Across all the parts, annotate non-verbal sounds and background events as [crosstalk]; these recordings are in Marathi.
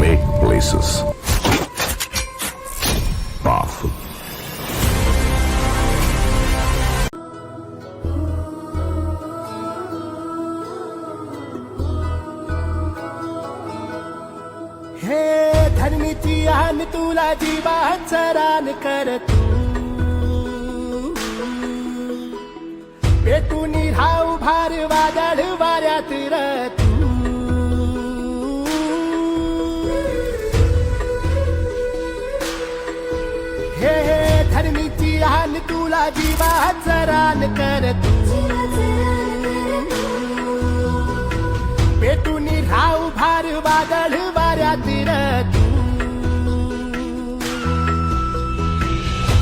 Make places powerful. हे आन तुला जीवाचं रान कर तू पेटून राहू भार आन तुला जीवाचं रान कर तू. पेटून राहू भार वादळ वाऱ्यात र तू.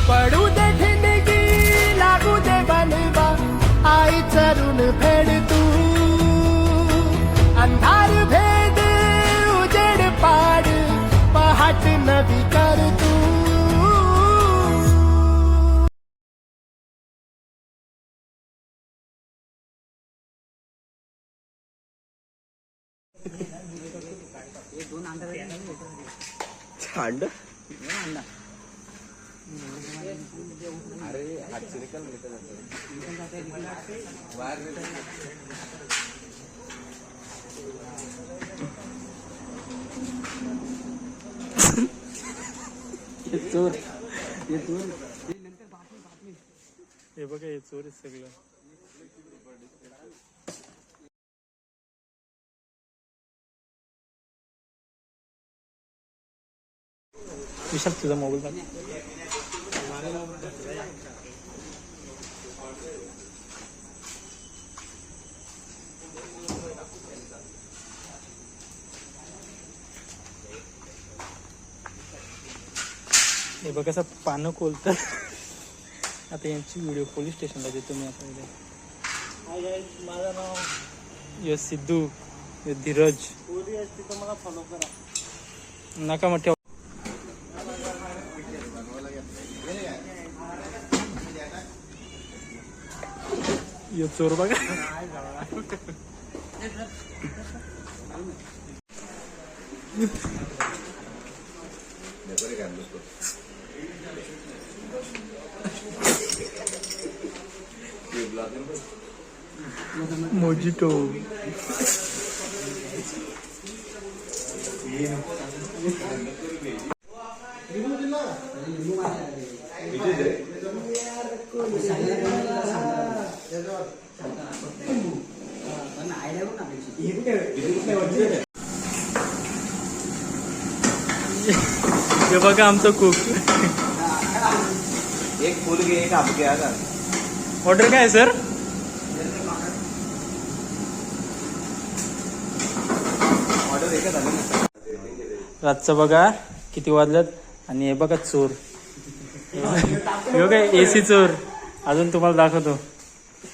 पडू दे ठिणगी लागू दे बनवा आई चरून फेड तू. अंधार भेद उजेड पाड पहाट नवी चोर. हे चोर. हे बघा हे चोर सगळं. विशाल तुझा मोबाईल हे बघ कसं पानं कोलतं आता यांची व्हिडिओ पोलीस स्टेशनला देतो मी आता. माझं नाव यो सिद्धू यो धीरज मला फॉलो करा. नका मग ठेव. यो चोर बघा मोजिटो हे बघा आमचं कुक एक फुल घे एक आप घ्या ऑर्डर काय आहे सर ऑर्डर एकच आलं ना रातचं बघा किती वाजल्यात आणि हे बघा चोर. हे बघा एसी चोर. अजून तुम्हाला दाखवतो.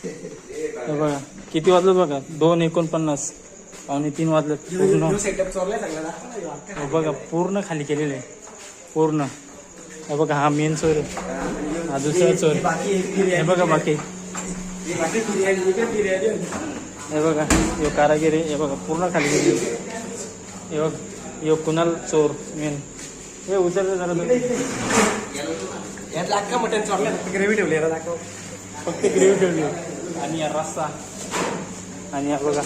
हे बघा किती वाजलं बघा? दोन एकोणपन्नास. पावणे तीन वाजलेत पूर्ण. हे बघा पूर्ण खाली केलेलं आहे. पूर्ण. हे बघा हा मेन चोर आहे. हा दुसरा चोर हे बघा बाकी. हे बघा यो कारागिरी हे बघा पूर्ण खाली गेली हे बघ यो कुणाल चोर मेन हे उचललं जरा. यात मटन चोरलाय. फक्त ग्रेव्ही ठेवली याला दाखव. फक्त ग्रेव्ही ठेवली आणि हा रस्सा. आणि हा बघा.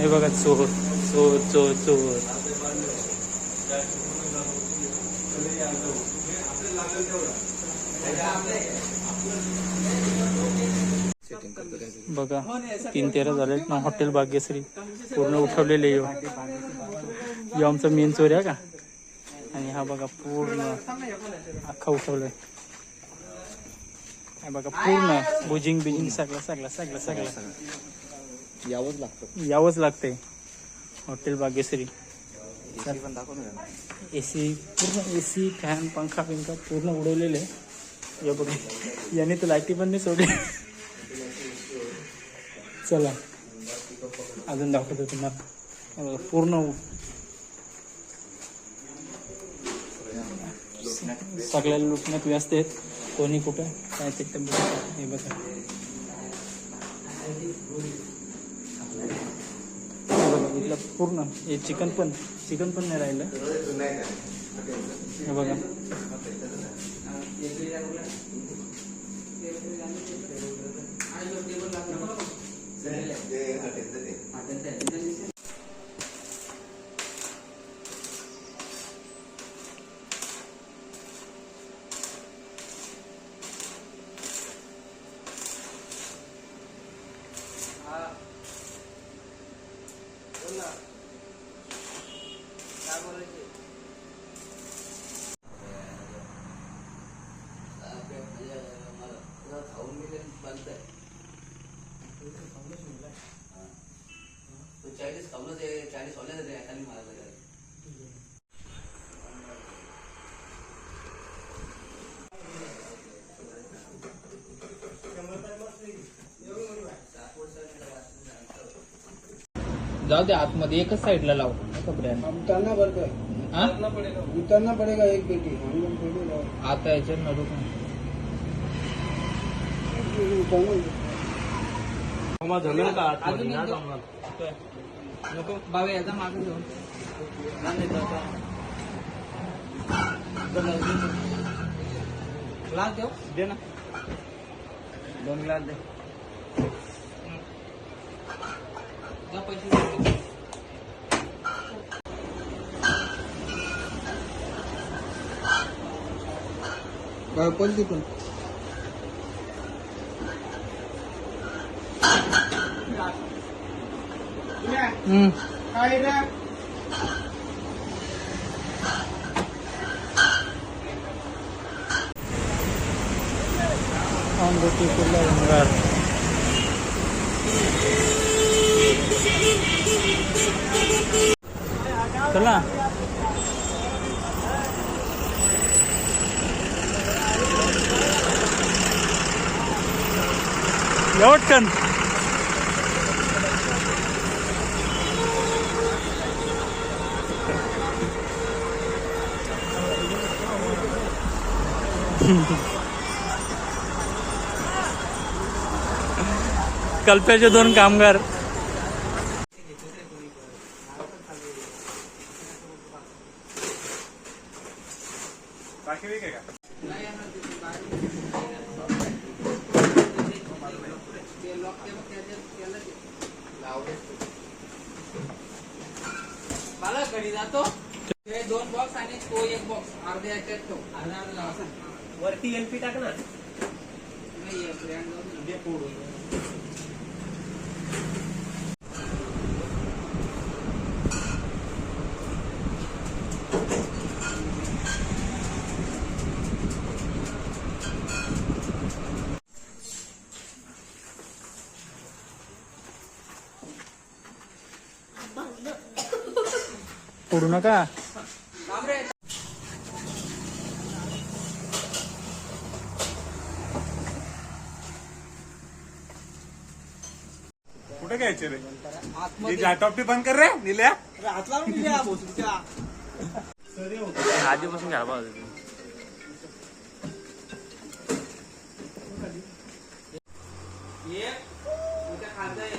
हे बघा चोर चोर चोर चोर. बघा तीन तेरा झाले ना हॉटेल भाग्यश्री. पूर्ण उठवलेले यो. यो आमचा मेन चोर आहे का? आणि हा बघा पूर्ण अख्खा उठवलाय. बघा पूर्ण बुजिंग बिजिंग सगळं सगळं सगळं सगळं. यावंच लागतं. यावंच लागतंय हॉटेल भाग्यश्री पण दाखव ना. ए सी पूर्ण ए सी फॅन पंखा पिंखा पूर्ण उडवलेले. आहे. या बघा. याने तर लाईटी पण नाही सोडली. चला. अजून दाखवतो तुम्हाला. हे बघा, पूर्ण सगळ्या लुटण्यात व्यस्त आहेत. कोणी कुठं? काय ते बघा. हे बघा. बघा पूर्ण हे चिकन पण चिकन पण नाही राहिलं. हे बघा. चाळीस कमलं ते चाळीस वाले ते एकाने मारायला गेले. जाऊ दे आतमध्ये एकच साईडला लाव. कपड्यानं उतारना है? हा उतारना पड़ेगा एक पेटी. हम लोग थोड़ी लाओ। आता नको बाबा याचा मागे घेऊन ग्लास देऊ दे ना दोन ग्लास दे पैसे पण तिथून हम्म. अंगठी फुलं भंगार चला एवढकन कल्प्याचे दोन कामगार. मला घरी जातो. हे दोन बॉक्स आणि तो एक बॉक्स अर्ध्या याच्यात ठेव. अर्धा अर्धा लावा. वरती एलपी टाक ना. नाही, हे brand. फोडू नका. कुठे घ्यायचे रे? ही जाटॉपटी बंद कर रे निल्या. आधीपासून पाहिजे एक उद्या एक.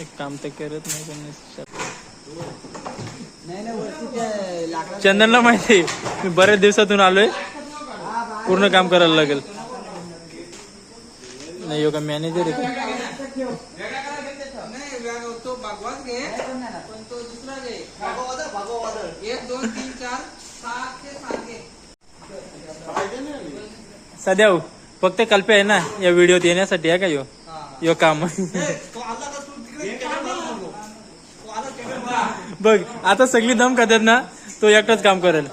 एक काम तर करत नाही कोणी नाही नाही वरती त्या लाकडा चंदनला माहिती मी बऱ्याच दिवसातून आलोय. पूर्ण काम करायला लागेल. नाही हो का मॅनेजर आहे व्या- तो घे. पण तो दुसरा घे. एक दोन तीन चार सात ते सात घे. सध्या हो, फक्त कल्पे आहे ना या व्हिडिओत येण्यासाठी आहे का यो? यो काम. बघ आता सगळी दम खात्यात ना तो एकटाच काम करेल.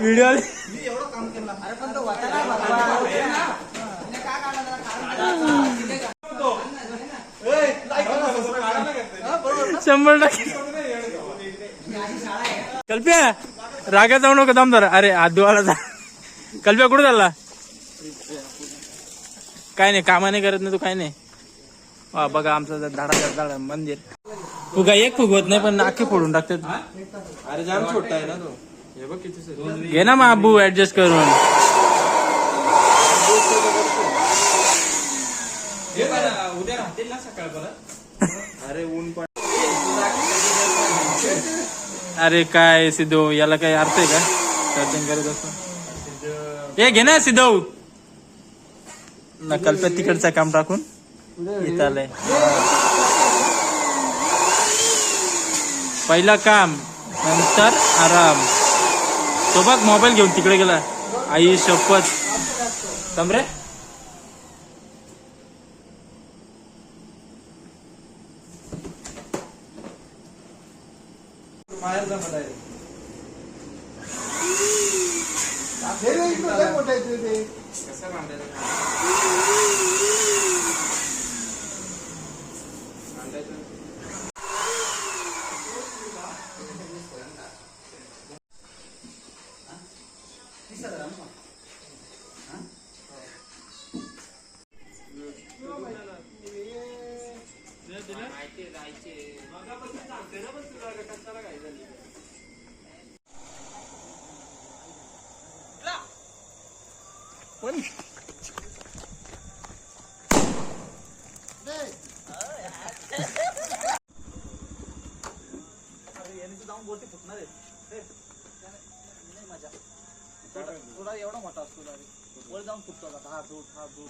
व्हिडिओ आले अरे पण तो होता ना भगवा शंभर टक्के. कल्प्या रागा जाऊ नको दमदार अरे धुवायला जा. कल्प्या कुठे चालला? काय नाही कामा नाही करत नाही तू काय नाही. वा बघा आमचं धाडा धाडा मंदिर. फुगा एक फुगवत नाही पण नाके फोडून टाकतात. अरे जाम छोटा आहे ना तो. हे बघ किती घे ना मग अब्बू ऍडजस्ट करून. उद्या राहतील ना सकाळपर्यंत? [laughs] अरे ऊन पण अरे काय सिद्धू याला काही अर्थ आहे का? चार्जिंग करत असतो. हे घे ना सिद्धू. नकल पे तिकडचं काम टाकून. इथं आलंय. पहिला काम नंतर आराम. तो बघ मोबाईल घेऊन तिकडे गेला. आई शपथ. समरे? मोठं आहे ते ते. कसं बांधायचं थोडा एवढा मोठा असतो direct. वर जाऊन फुटतो आता. हा दूर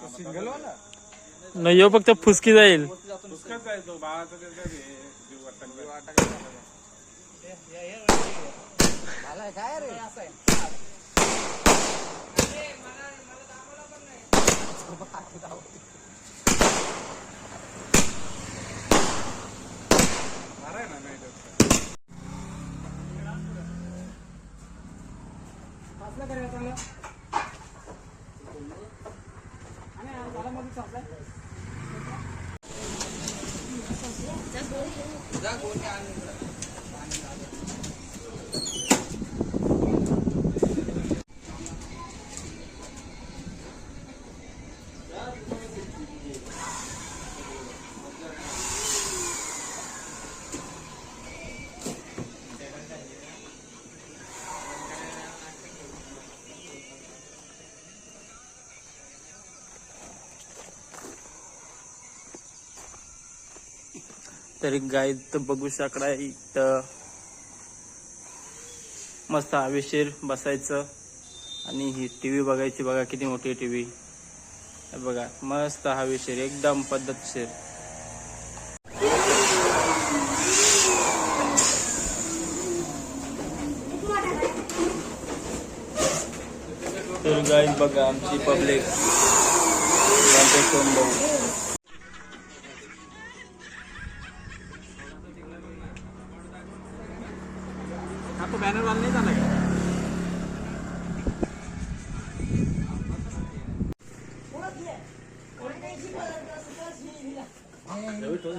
हा सिंगल वाला? नाही यो फक्त फुसकी जाईल. बाळाचा काय ते? जीव वाटतं आलाय काय रे? असं आहे. माराय ना नाही तर. तरी गाय तर बघू शकता इथं मस्त हवेशीर बसायचं. आणि ही टी व्ही बघायची बघा किती मोठी टी व्ही बघा मस्त हवेशीर एकदम पद्धतशीर. तर गाय बघा आमची पब्लिक बघू 刘主任。